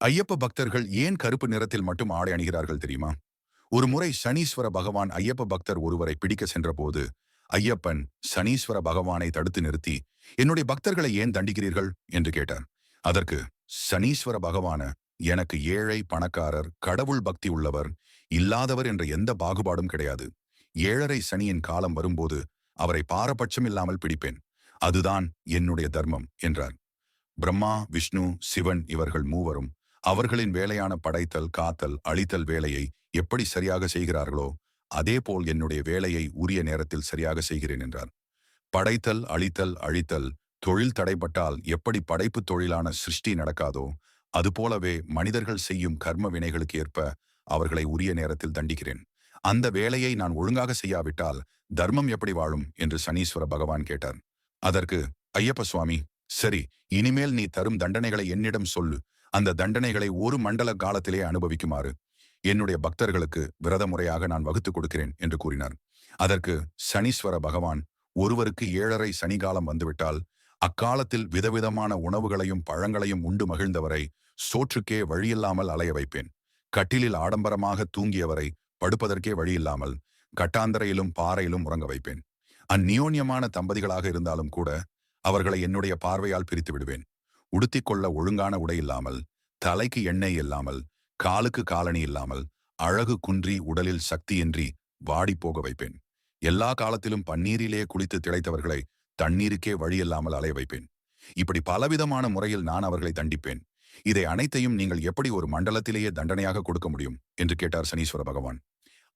ஐயப்ப பக்தர்கள் ஏன் கருப்பு நிறத்தில் மட்டும் ஆடை அணிகிறார்கள் தெரியுமா? ஒரு முறை சனீஸ்வர பகவான் ஐயப்ப பக்தர் ஒருவரை பிடிக்க சென்றபோது ஐயப்பன் சனீஸ்வர பகவானை தடுத்து நிறுத்தி என்னுடைய பக்தர்களை ஏன் தண்டிக்கிறீர்கள்? என்று கேட்டார். அதற்கு சனீஸ்வர பகவான எனக்கு ஏழை பணக்காரர் கடவுள் பக்தி உள்ளவர் இல்லாதவர் என்ற எந்த பாகுபாடும் கிடையாது. ஏழரை சனியின் காலம் வரும்போது அவரை பாரபட்சம் இல்லாமல் பிடிப்பேன். அதுதான் என்னுடைய தர்மம் என்றார். பிரம்மா விஷ்ணு சிவன் இவர்கள் மூவரும் அவர்களின் வேலையான படைத்தல் காத்தல் அழித்தல் வேலையை எப்படி சரியாக செய்கிறார்களோ அதேபோல் என்னுடைய வேலையை உரிய நேரத்தில் சரியாக செய்கிறேன் என்றார். படைத்தல் அழித்தல் அழித்தல் தொழில் தடைப்பட்டால் எப்படி படைப்பு தொழிலான சிருஷ்டி நடக்காதோ அதுபோலவே மனிதர்கள் செய்யும் கர்ம வினைகளுக்கு ஏற்ப அவர்களை உரிய நேரத்தில் தண்டிக்கிறேன். அந்த வேலையை நான் ஒழுங்காக செய்யாவிட்டால் தர்மம் எப்படி வாழும்? என்று சனீஸ்வர பகவான் கேட்டார். அதற்கு ஐயப்ப சுவாமி சரி இனிமேல் நீ தரும் தண்டனைகளை என்னிடம் சொல்லு. அந்த தண்டனைகளை ஒரு மண்டல காலத்திலே அனுபவிக்குமாறு என்னுடைய பக்தர்களுக்கு விரத முறையாக நான் வகுத்துக் கொடுக்கிறேன் என்று கூறினார். அதற்கு சனீஸ்வர பகவான் ஒருவருக்கு ஏழரை சனிகாலம் வந்துவிட்டால் அக்காலத்தில் விதவிதமான உணவுகளையும் பழங்களையும் உண்டு மகிழ்ந்தவரை சோற்றுக்கே வழியில்லாமல் அலைய வைப்பேன். கட்டிலில் ஆடம்பரமாக தூங்கியவரை படுப்பதற்கே வழியில்லாமல் கட்டாந்தரையிலும் பாறையிலும் உறங்க வைப்பேன். அந்நியோன்யமான தம்பதிகளாக இருந்தாலும் கூட அவர்களை என்னுடைய பார்வையால் பிரித்து விடுவேன். உடுத்திக்கொள்ள ஒழுங்கான உடை இல்லாமல் தலைக்கு எண்ணெய் இல்லாமல் காலுக்கு காலணி இல்லாமல் அழகு குன்றி உடலில் சக்தியின்றி வாடி போக வைப்பேன். எல்லா காலத்திலும் பன்னீரிலே குளித்து திளைத்தவர்களை தண்ணீருக்கே வழியில்லாமல் அலைய வைப்பேன். இப்படி பலவிதமான முறையில் நான் அவர்களை தண்டிப்பேன். இதை அனைத்தையும் நீங்கள் எப்படி ஒரு மண்டலத்திலேயே தண்டனையாக கொடுக்க முடியும்? என்று கேட்டார் சனீஸ்வர பகவான்.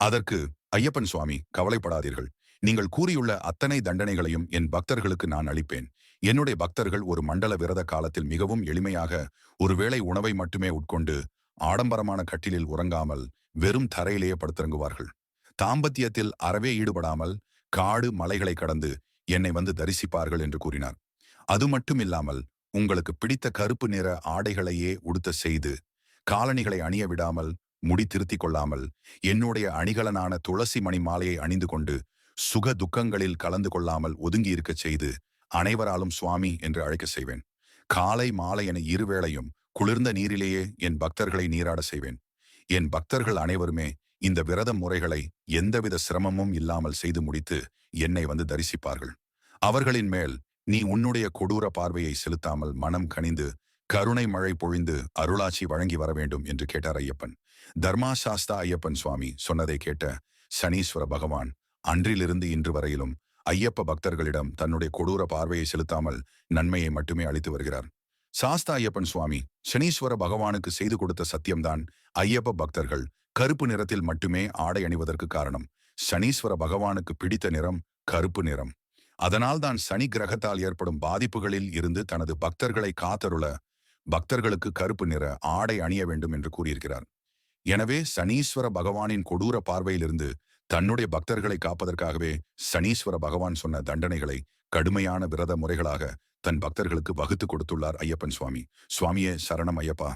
அதற்கு ஐயப்பன் சுவாமி கவலைப்படாதீர்கள். நீங்கள் கூறியுள்ள அத்தனை தண்டனைகளையும் என் பக்தர்களுக்கு நான் அளிப்பேன். என்னுடைய பக்தர்கள் ஒரு மண்டல விரத காலத்தில் மிகவும் எளிமையாக ஒருவேளை உணவை மட்டுமே உட்கொண்டு ஆடம்பரமான கட்டிலில் உறங்காமல் வெறும் தரையிலேயே படுத்திறங்குவார்கள். தாம்பத்தியத்தில் அறவே ஈடுபடாமல் காடு மலைகளை கடந்து என்னை வந்து தரிசிப்பார்கள் என்று கூறினார். அது மட்டும் இல்லாமல் உங்களுக்கு பிடித்த கருப்பு நிற ஆடைகளையே உடுத்த செய்து காலணிகளை அணிய விடாமல் முடி திருத்திக் கொள்ளாமல் என்னுடைய அணிகலனான துளசி மணி மாலையை அணிந்து கொண்டு சுக துக்கங்களில் கலந்து கொள்ளாமல் ஒதுங்கி இருக்கச் செய்து அனைவராலும் சுவாமி என்று அழைக்க செய்வேன். காலை மாலை என இருவேளையும் குளிர்ந்த நீரிலேயே என் பக்தர்களை நீராட செய்வேன். என் பக்தர்கள் அனைவருமே இந்த விரத முறைகளை எந்தவித சிரமமும் இல்லாமல் செய்து முடித்து என்னை வந்து தரிசிப்பார்கள். அவர்களின் மேல் நீ உன்னுடைய கொடூர பார்வையை செலுத்தாமல் மனம் கனிந்து கருணை மழை பொழிந்து அருளாட்சி வழங்கி வர வேண்டும் என்று கேட்டார் ஐயப்பன். தர்மாசாஸ்தா ஐயப்பன் சுவாமி சொன்னதை கேட்ட சனீஸ்வர பகவான் அன்றிலிருந்து இன்று வரையிலும் ஐயப்ப பக்தர்களிடம் தன்னுடைய கொடூர பார்வையை செலுத்தாமல் நன்மையை மட்டுமே அளித்து வருகிறார். சாஸ்தா ஐயப்பன் சுவாமி சனீஸ்வர பகவானுக்கு செய்து கொடுத்த சத்தியம்தான் ஐயப்ப பக்தர்கள் கருப்பு நிறத்தில் மட்டுமே ஆடை அணிவதற்கு காரணம். சனீஸ்வர பகவானுக்கு பிடித்த நிறம் கருப்பு நிறம். அதனால்தான் சனி கிரகத்தால் ஏற்படும் பாதிப்புகளில் இருந்து தனது பக்தர்களை காத்தருள பக்தர்களுக்கு கருப்பு நிற ஆடை அணிய வேண்டும் என்று கூறியிருக்கிறார். எனவே சனீஸ்வர பகவானின் கொடூர பார்வையிலிருந்து தன்னுடைய பக்தர்களை காப்பதற்காகவே சனீஸ்வர பகவான் சொன்ன தண்டனைகளை கடுமையான விரத முறைகளாக தன் பக்தர்களுக்கு வகுத்து கொடுத்துள்ளார் ஐயப்பன் சுவாமி. சுவாமியே சரணம் ஐயப்பா.